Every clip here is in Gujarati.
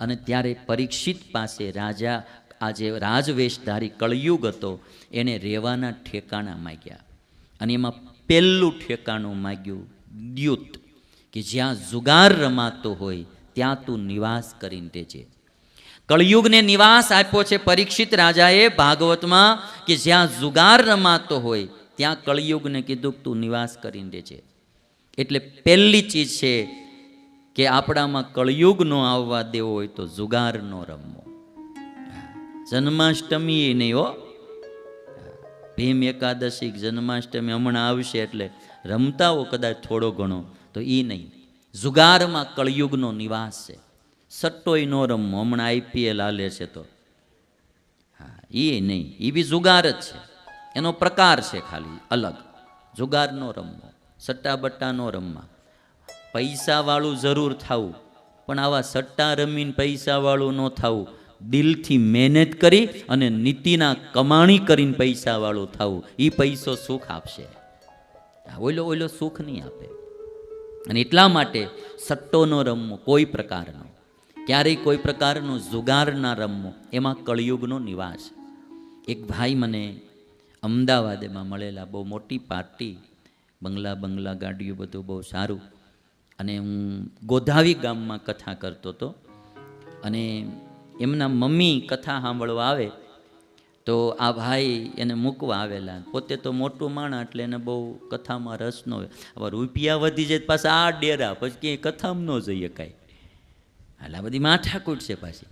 અને ત્યારે પરીક્ષિત પાસે રાજા આજે રાજવેશધારી કળિયુગ હતો, એને રહેવાના ઠેકાણા માગ્યા. અને એમાં પહેલું ઠેકાણું માગ્યું દ્યુત, કે જ્યાં જુગાર રમાતો હોય, ત્યાં તું નિવાસ કરીને રહેજે. કળિયુગને નિવાસ આપ્યો છે પરીક્ષિત રાજાએ ભાગવતમાં, કે જ્યાં જુગાર રમાતો હોય, ત્યાં કળિયુગને કીધું તું નિવાસ કરીને રહેજે. એટલે પહેલી ચીજ છે કે આપણામાં કળયુગ નો આવવા દેવો હોય તો જુગાર નો રમવો. જન્માષ્ટમી એ નહીં હો. ભીમ એકાદશી જન્માષ્ટમી હમણાં આવશે એટલે રમતા હો કદાચ થોડો ઘણો, તો એ નહીં. જુગારમાં કળયુગનો નિવાસ છે. સટ્ટોય નો રમવો, હમણાં આઈપીએલ હાલે છે તો. હા એ નહીં. એ બી જુગાર જ છે. એનો પ્રકાર છે ખાલી અલગ. જુગારનો રમવો સટ્ટા બટ્ટા નો રમવા. પૈસાવાળું જરૂર થવું પણ આવા સટ્ટા રમીને પૈસાવાળું ન થવું દિલથી મહેનત કરી અને નીતિના કમાણી કરીને પૈસાવાળું થવું એ પૈસો સુખ આપશે. ઓલો ઓલો સુખ નહીં આપે. અને એટલા માટે સટ્ટો ન રમવો કોઈ પ્રકારનો. ક્યારેય કોઈ પ્રકારનો જુગાર ના રમવો. એમાં કળયુગનો નિવાસ. એક ભાઈ મને અમદાવાદમાં મળેલા બહુ મોટી પાર્ટી, બંગલા બંગલા ગાડીઓ બધું બહુ સારું. અને હું ગોધાવી ગામમાં કથા કરતો હતો. અને એમના મમ્મી કથા સાંભળવા આવે તો આ ભાઈ એને મૂકવા આવેલા. પોતે તો મોટું માણા એટલે એને બહુ કથામાં રસ ન હોય. હવે રૂપિયા વધી જાય પાછા આ ડેરા, પછી ક્યાંય કથામાં ન જઈએ કાંઈ. એટલે બધી માથાકૂટ છે પાછી.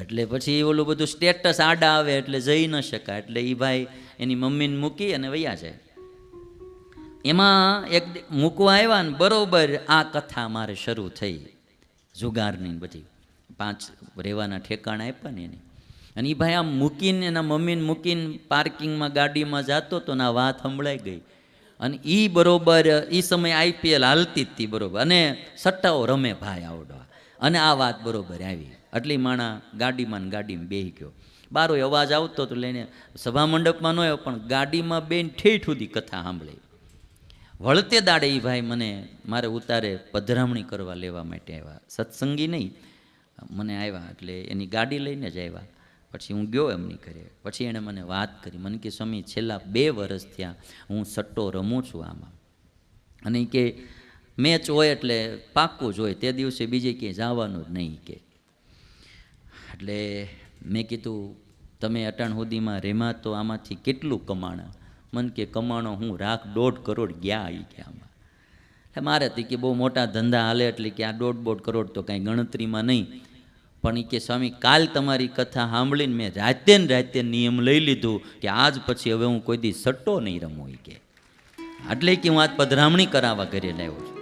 એટલે પછી ઓલું બધું સ્ટેટસ આડા આવે એટલે જઈ ન શકાય. એટલે એ ભાઈ એની મમ્મીને મૂકી અને વૈયા જાય. એમાં એક મૂકવા આવ્યા ને બરોબર આ કથા મારે શરૂ થઈ. જુગારની બધી. પાંચ રહેવાના ઠેકાણા આપ્યા ને એને. અને એ ભાઈ આમ મૂકીને, એના મમ્મીને મૂકીને પાર્કિંગમાં ગાડીમાં જતો તો ને વાત સંભળાઈ ગઈ. અને એ બરોબર એ સમય આઈપીએલ હાલતી જ હતી બરોબર. અને સટ્ટાઓ રમે ભાઈ આવડવા. અને આ વાત બરોબર આવી. આટલી માણા ગાડીમાં ને ગાડીમાં બેહી ગયો. બારો અવાજ આવતો તો લઈને સભા મંડપમાં ન આવ્યો, પણ ગાડીમાં બેન ઠેઠ સુધી કથા સાંભળી. વળતે દાડે એ ભાઈ મને મારે ઉતારે પધરામણી કરવા લેવા માટે આવ્યા. સત્સંગી નહીં, મને આવ્યા એટલે એની ગાડી લઈને જ આવ્યા. પછી હું ગયો એમની ઘરે. પછી એણે મને વાત કરી. મને કે, સ્વામી, છેલ્લા બે વર્ષ થયા હું સટ્ટો રમું છું આમાં. અને કે, મેચ હોય એટલે પાક્કું જ હોય. તે દિવસે બીજે ક્યાંય જવાનું જ નહીં. કે. એટલે મેં કીધું, તમે અટાણ સુધીમાં રેમા તો આમાંથી કેટલું કમાણા? મન કે કમાણો હું રાખ દોઢ કરોડ ગયા એ કે આમાં. એટલે મારે હતી કે બહુ મોટા ધંધા હાલે એટલે કે આ દોઢ દોઢ કરોડ તો કાંઈ ગણતરીમાં નહીં. પણ એ કે સ્વામી, કાલ તમારી કથા સાંભળીને મેં રાતે ને રાતે નિયમ લઈ લીધું કે આજ પછી હવે હું કોઈ દી સટ્ટો નહીં રમું એ કે. એટલે કે હું આજ પધરામણી કરાવવા ઘરે લાવ્યો છું.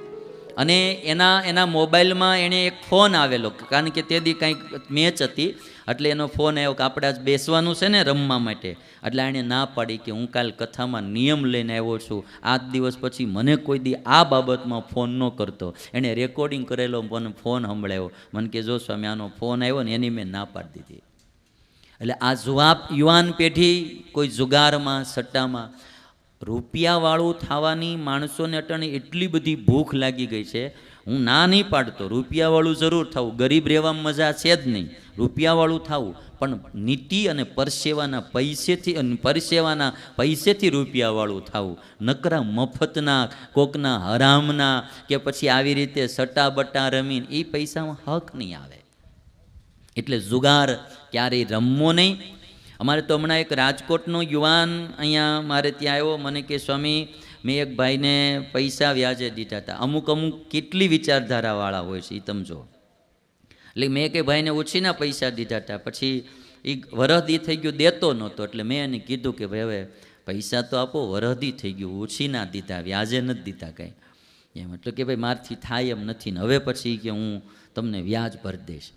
અને એના એના મોબાઈલમાં એણે એક ફોન આવેલો, કારણ કે તે દી કાંઈક મેચ હતી. એટલે એનો ફોન આવ્યો કે આપણે આજ બેસવાનું છે ને રમવા માટે. એટલે એણે ના પાડી કે હું કાલ કથામાં નિયમ લઈને આવ્યો છું. આજ દિવસ પછી મને કોઈ દી આ બાબતમાં ફોન ન કરતો. એણે રેકોર્ડિંગ કરેલો મને ફોન સંભળાયો. મને કે જો સ્વામી, આનો ફોન આવ્યો ને એની મેં ના પાડી દીધી. એટલે આ જુવાબ યુવાન પેઢી કોઈ જુગારમાં, સટ્ટામાં રૂપિયાવાળું થવાની માણસોને અટાણે એટલી બધી ભૂખ લાગી ગઈ છે. હું ના નહીં પાડતો, રૂપિયાવાળું જરૂર થવું ગરીબ રહેવામાં મજા છે જ નહીં. રૂપિયાવાળું થવું પણ નીતિ અને પરસેવાના પૈસેથી પરસેવાના પૈસેથી રૂપિયાવાળું થવું નકરા મફતના, કોકના હરામના, કે પછી આવી રીતે સટ્ટા બટ્ટા રમીને, એ પૈસામાં હક નહીં આવે. એટલે જુગાર ક્યારેય રમવો નહીં. અમારે તો હમણાં એક રાજકોટનો યુવાન અહીંયા મારે ત્યાં આવ્યો, મને કે, સ્વામી મેં એક ભાઈને પૈસા વ્યાજે દીધા હતા. અમુક અમુક કેટલી વિચારધારાવાળા હોય છે એ સમજો એટલે મેં કે ભાઈને ઓછીના પૈસા દીધા હતા. પછી એ વરહદી થઈ ગયું, દેતો નહોતો. એટલે મેં એને કીધું કે ભાઈ, હવે પૈસા તો આપો, વરહદી થઈ ગયું ઓછી ના દીધા, વ્યાજે નથી દીધા કાંઈ. એમ એટલે કે ભાઈ, મારથી થાય એમ નથી ને હવે પછી કે હું તમને વ્યાજ ભરી દઈશ.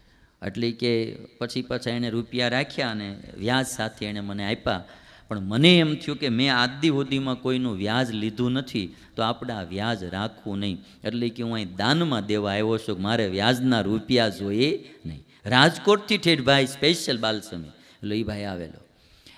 એટલે કે પછી પાછા એણે રૂપિયા રાખ્યા અને વ્યાજ સાથે એણે મને આપ્યા. પણ મને એમ થયું કે મેં આદિ સુધીમાં કોઈનું વ્યાજ લીધું નથી, તો આપણે આ વ્યાજ રાખવું નહીં. એટલે કે હું અહીં દાનમાં દેવા આવ્યો છું કે મારે વ્યાજના રૂપિયા જોઈએ નહીં. રાજકોટથી ઠેઠ ભાઈ સ્પેશિયલ બાલસમી. એટલે એ ભાઈ આવેલો.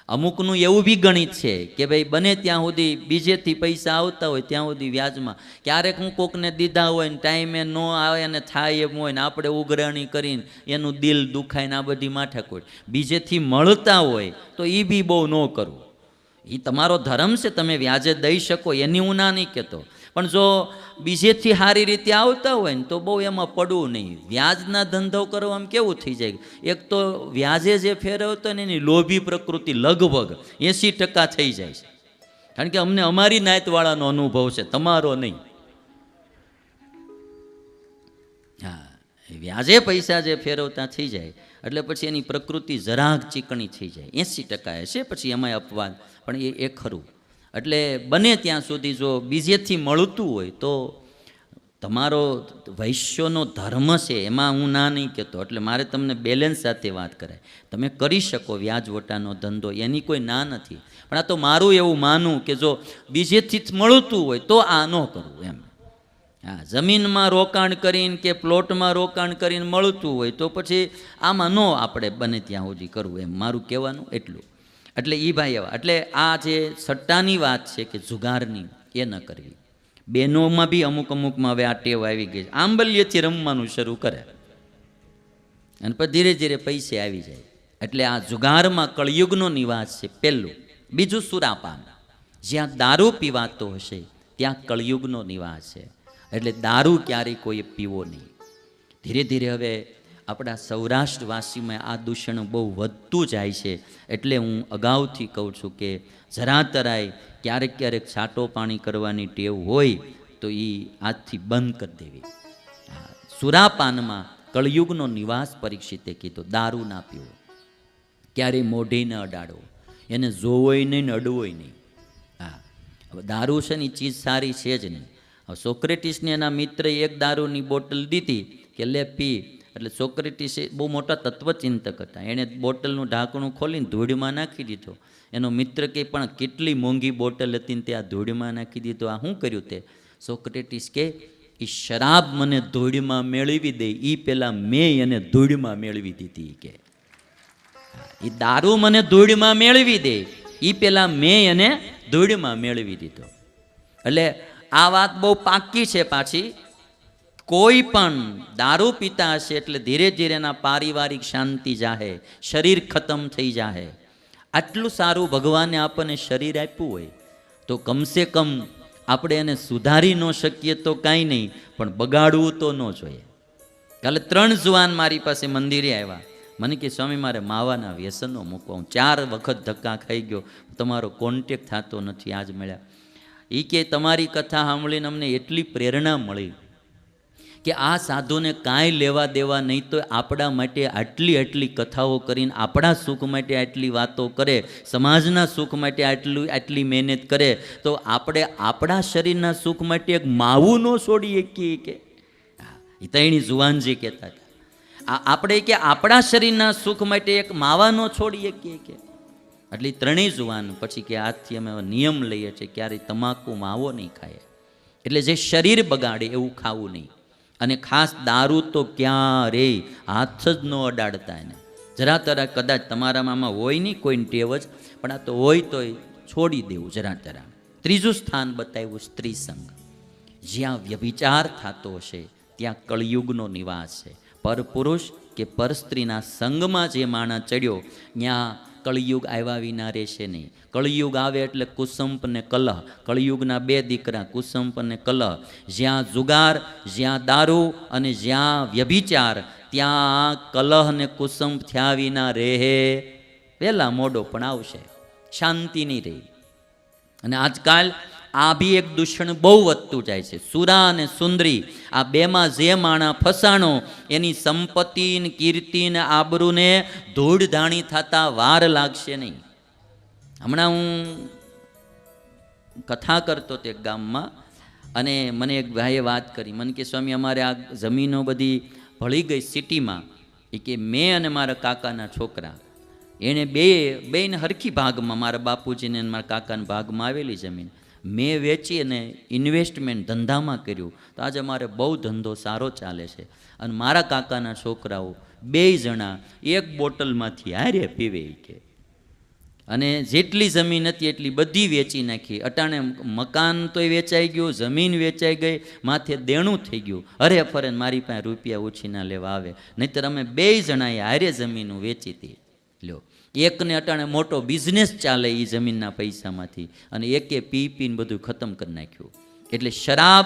અમુકનું એવું બી ગણિત છે કે ભાઈ બને ત્યાં સુધી બીજેથી પૈસા આવતા હોય ત્યાં સુધી વ્યાજમાં. ક્યારેક હું કોકને દીધા હોય ને ટાઈમે ન આવે અને થાય એમ હોય ને આપણે ઉઘરાણી કરીને એનું દિલ દુખાય ને આ બધી માથાકૂટ બીજેથી મળતા હોય તો એ બી બહુ ન કરવું. એ તમારો ધર્મ છે, તમે વ્યાજે દઈ શકો, એની હું ના નહીં કહેતો. પણ જો બીજેથી સારી રીતે આવતા હોય ને તો બહુ એમાં પડવું નહીં. વ્યાજના ધંધો કરવામાં કેવું થઈ જાય? એક તો વ્યાજે જે ફેરવતો ને એની લોભી પ્રકૃતિ લગભગ એંસી ટકા થઈ જાય છે. કારણ કે અમને અમારી નાયતવાળાનો અનુભવ છે, તમારો નહીં. હા વ્યાજે પૈસા જે ફેરવતા થઈ જાય, એટલે પછી એની પ્રકૃતિ જરાક ચીકણી થઈ જાય. એંસી ટકા હશે, પછી એમાંય અપવાદ. પણ એ એ ખરું. એટલે બને ત્યાં સુધી જો બીજેથી મળતું હોય તો તમારો વૈશ્યનો ધર્મ છે, એમાં હું ના નહીં કહેતો. એટલે મારે તમને બેલેન્સ સાથે વાત કરાય. તમે કરી શકો વ્યાજવટાનો ધંધો, એની કોઈ ના નથી. પણ આ તો મારું એવું માનું કે જો બીજેથી જ મળતું હોય તો આ ન કરવું એમ. હા, જમીનમાં રોકાણ કરીને કે પ્લોટમાં રોકાણ કરીને મળતું હોય તો પછી આમાં ન આપણે બને ત્યાં સુધી કરવું એમ. મારું કહેવાનું એટલું. એટલે એ ભાઈ એવા એટલે આ જે સટ્ટાની વાત છે કે જુગારની, એ ન કરવી. બહેનોમાં બી અમુક અમુકમાં હવે આ ટેવ આવી ગઈ છે. આંબલ્યથી રમવાનું શરૂ કરે. અને પછી ધીરે ધીરે પૈસે આવી જાય. એટલે આ જુગારમાં કળયુગનો નિવાસ છે પહેલું બીજું સુરાપાન. જ્યાં દારૂ પીવાતો હશે, ત્યાં કળયુગનો નિવાસ છે. એટલે દારૂ ક્યારેય કોઈએ પીવો નહીં. ધીરે ધીરે હવે આપણા સૌરાષ્ટ્રવાસીમાં આ દૂષણ બહુ વધતું જાય છે, એટલે હું અગાઉથી કહું છું કે જરા તરાય ક્યારેક ક્યારેક છાંટો પાણી કરવાની ટેવ હોય તો એ આજથી બંધ કરી દેવી. સુરાપાનમાં કળયુગનો નિવાસ પરીક્ષિતે કીધો, દારૂ ના પીવો, ક્યારેય મોઢી ન અડાડો, એને જોવોય નહીં, ને અડવોય નહીં. હા, હવે દારૂ છે ને એ ચીજ સારી છે જ નહીં. હવે સોક્રેટિસને એના મિત્રએ એક દારૂની બોટલ દીધી કે, લે પી. એટલે સોક્રેટિસે બહુ મોટા તત્વચિંતક હતા. એણે બોટલનું ઢાંકણું ખોલીને ધૂળમાં નાખી દીધો. એનો મિત્ર કે પણ કેટલી મોંઘી બોટલ હતી ને તે આ ધૂળમાં નાખી દીધો. આ શું કર્યું તે? સોક્રેટિસ કે એ શરાબ મને ધૂળમાં મેળવી દે. એ પહેલાં મેં એને ધૂળમાં મેળવી દીધી. કે એ દારૂ મને ધૂળમાં મેળવી દે. એ પહેલાં મેં એને ધૂળમાં મેળવી દીધો. એટલે આ વાત બહુ પાકી છે પાછી. કોઈ પણ દારૂ પીતા હશે એટલે ધીરે ધીરે એના પારિવારિક શાંતિ જાહે, શરીર ખતમ થઈ જાહે. આટલું સારું ભગવાને આપણને શરીર આપ્યું હોય, તો કમસે કમ આપણે એને સુધારી ન શકીએ તો કાંઈ નહીં, પણ બગાડવું તો ન જોઈએ. કાલે ત્રણ જુવાન મારી પાસે મંદિરે આવ્યા. મને કે, સ્વામી, મારે માવાના વ્યસનો મૂકવા, હું ચાર વખત ધક્કા ખાઈ ગયો, તમારો કોન્ટેક થતો નથી, આજ મળ્યા. એ કે, તમારી કથા સાંભળીને અમને એટલી પ્રેરણા મળી કે આ સાધુને કાંઈ લેવા દેવા નહીં તો આપણા માટે આટલી આટલી કથાઓ કરીને આપણા સુખ માટે આટલી વાતો કરે, સમાજના સુખ માટે આટલું, આટલી મહેનત કરે, તો આપણે આપણા શરીરના સુખ માટે એક માવું ન છોડી શકીએ કે? એ તૈણી જુવાનજી કહેતા હતા. આપણે કે આપણા શરીરના સુખ માટે એક માવાનો છોડી શકીએ કે? એટલે ત્રણેય જુવાન પછી કે આજથી અમે નિયમ લઈએ છીએ, ક્યારેય તમાકુ માવો નહીં ખાય. એટલે જે શરીર બગાડે એવું ખાવું નહીં. અને ખાસ દારૂ તો ક્યારેય હાથ જ ન અડાડતા એને. જરા તરા કદાચ તમારામાં હોય નહીં કોઈને ટેવ જ, પણ આ તો હોય તોય છોડી દેવું જરા તરા. ત્રીજું સ્થાન બતાવ્યું સ્ત્રી સંઘ જ્યાં વ્યભિચાર થતો હશે, ત્યાં કળયુગનો નિવાસ છે. પરપુરુષ કે પર સ્ત્રીના સંગમાં જે માણસ ચડ્યો, ત્યાં કળયુગ આવ્યા વિના રહેશે નહીં. કળયુગ આવે એટલે કુસંપ ને કલહ. કળિયુગના બે દીકરા, કુસંપ અને કલહ. જ્યાં જુગાર, જ્યાં દારૂ અને જ્યાં વ્યભિચાર, ત્યાં કલહ ને કુસંપ થયા વિના રહે. પહેલાં મોડો પણ આવશે. શાંતિ નહીં રહી. અને આજકાલ આ બી એક દૂષણ બહુ વધતું જાય છે. સુરા અને સુંદરી, આ બેમાં જે માણા ફસાણો, એની સંપત્તિ કીર્તિ ને આબરૂને ધૂળધાણી થતા વાર લાગશે નહીં. હમણાં હું કથા કરતો તે ગામમાં, અને મને એક ભાઈએ વાત કરી. મને કે, સ્વામી, અમારે આ જમીનો બધી ભળી ગઈ સિટીમાં. એ કે, મેં અને મારા કાકાના છોકરા એણે બે બેને હરખી ભાગમાં, મારા બાપુજીને મારા કાકાના ભાગમાં આવેલી જમીન. મેં વેચી અને ઇન્વેસ્ટમેન્ટ ધંધામાં કર્યું. તો આજે મારે બહુ ધંધો સારો ચાલે છે. અને મારા કાકાના છોકરાઓ બે જણા એક બોટલમાંથી હારે પીવે કે. અને જેટલી જમીન હતી એટલી બધી વેચી નાખી. અટાણે મકાન તોય વેચાઈ ગયું, જમીન વેચાઈ ગઈ, માથે દેણું થઈ ગયું. અરે ફરે મારી પાસે રૂપિયા ઉછીના લેવા આવે. નહીંતર અમે બે જણાએ હારે જમીન વેચી હતી. લ્યો. એકને અટાણે મોટો બિઝનેસ ચાલે એ જમીનના પૈસામાંથી. અને એકે પી પીને બધું ખતમ કરી નાખ્યું. એટલે શરાબ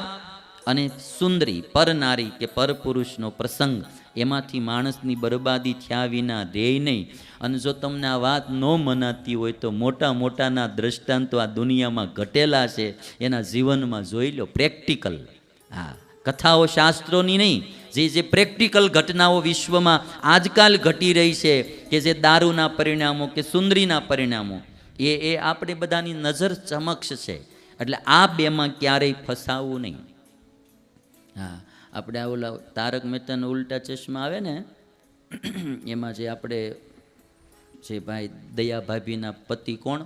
અને સુંદરી, પરનારી કે પરપુરુષનો પ્રસંગ, એમાંથી માણસની બરબાદી થયા વિના રહે નહીં. અને જો તમને આ વાત ન મનાતી હોય તો મોટા મોટાના દ્રષ્ટાંતો આ દુનિયામાં ઘટેલા છે. એના જીવનમાં જોઈ લો પ્રેક્ટિકલ હા. કથાઓ શાસ્ત્રોની નહીં, જે જે પ્રેક્ટિકલ ઘટનાઓ વિશ્વમાં આજકાલ ઘટી રહી છે, કે જે દારૂના પરિણામો કે સુંદરીના પરિણામો, એ એ આપણે બધાની નજર સમક્ષ છે. એટલે આ બેમાં ક્યારેય ફસાવવું નહીં. હા, આપણે આ ઓલા તારક મહેતાના ઉલટા ચશ્મા આવે ને, એમાં જે આપણે, જે ભાઈ દયા ભાભીના પતિ કોણ?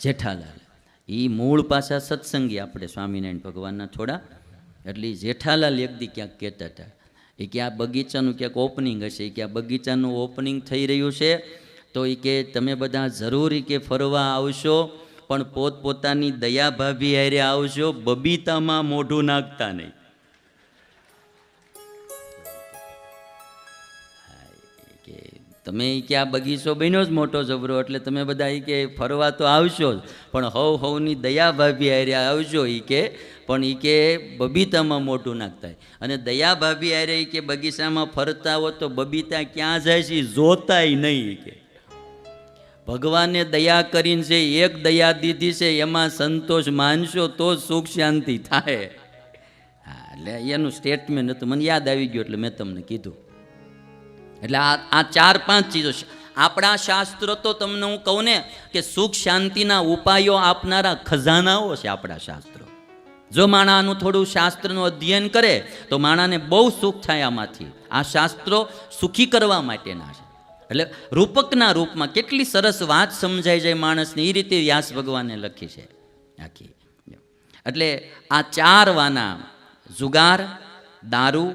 જેઠાલાલ. એ મૂળ પાછા સત્સંગી આપણે સ્વામિનારાયણ ભગવાનના થોડા. એટલે જેઠાલાલ એકદી ક્યાંક કહેતા હતા એ કે આ બગીચાનું ક્યાંક ઓપનિંગ હશે, ઈ કે આ બગીચાનું ઓપનિંગ થઈ રહ્યું છે, તો એ કે તમે બધા જરૂરી કે ફરવા આવશો, પણ પોતપોતાની દયા ભાભી હારે આવશો, બબીતામાં મોઢું નાખતા નહીં. તમે ઈ કે આ બગીચો બન્યો જ મોટો જબરો, એટલે તમે બધા એ કે ફરવા તો આવશો જ, પણ હવ હવની દયા ભાભી હારે આવજો એ કે પણ એ કે બબીતામાં મોટું નાખતા અને દયા ભાભી ઈ કે બગીચામાં ફરતા હો તો બબીતા ક્યાં જાય છે જોતાય નહીં કે. ભગવાને દયા કરીને છે એક દયા દીધી છે એમાં સંતોષ માનશો તો સુખ શાંતિ થાય. હા, એટલે એનું સ્ટેટમેન્ટ હતું. મને યાદ આવી ગયું એટલે મેં તમને કીધું. એટલે આ આ ચાર પાંચ ચીજો આપણા શાસ્ત્રો તો તમને હું કહું ને કે સુખ શાંતિના ઉપાયો આપનારા ખજાનાઓ છે આપણા શાસ્ત્રો. જો માણાનું થોડું શાસ્ત્રનું અધ્યયન કરે, તો માણાને બહુ સુખ થાય આમાંથી. આ શાસ્ત્રો સુખી કરવા માટેના છે. એટલે રૂપકના રૂપમાં કેટલી સરસ વાત સમજાઈ જાય માણસને એ રીતે વ્યાસ ભગવાને લખી છે. આખી. એટલે આ ચાર વાના, જુગાર, દારૂ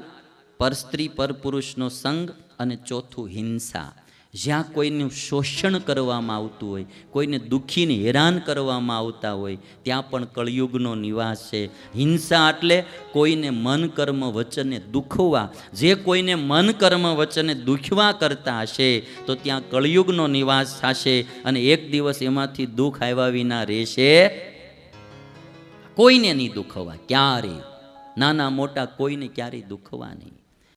પરસ્ત્રી પરપુરુષનો સંગ અને ચોથું હિંસા. જ્યાં કોઈનું શોષણ કરવામાં આવતું હોય, કોઈને દુઃખીને હેરાન કરવામાં આવતા હોય, ત્યાં પણ કળયુગનો નિવાસ છે. હિંસા એટલે કોઈને મન, કર્મ, વચને દુખવા. જે કોઈને મન, કર્મ, વચને દુખવા કરતા હશે, તો ત્યાં કળયુગનો નિવાસ થશે અને એક દિવસ એમાંથી દુઃખ આવ્યા વિના રહેશે કોઈને નહીં દુખવા ક્યારે નાના મોટા કોઈને ક્યારેય દુખવા નહીં.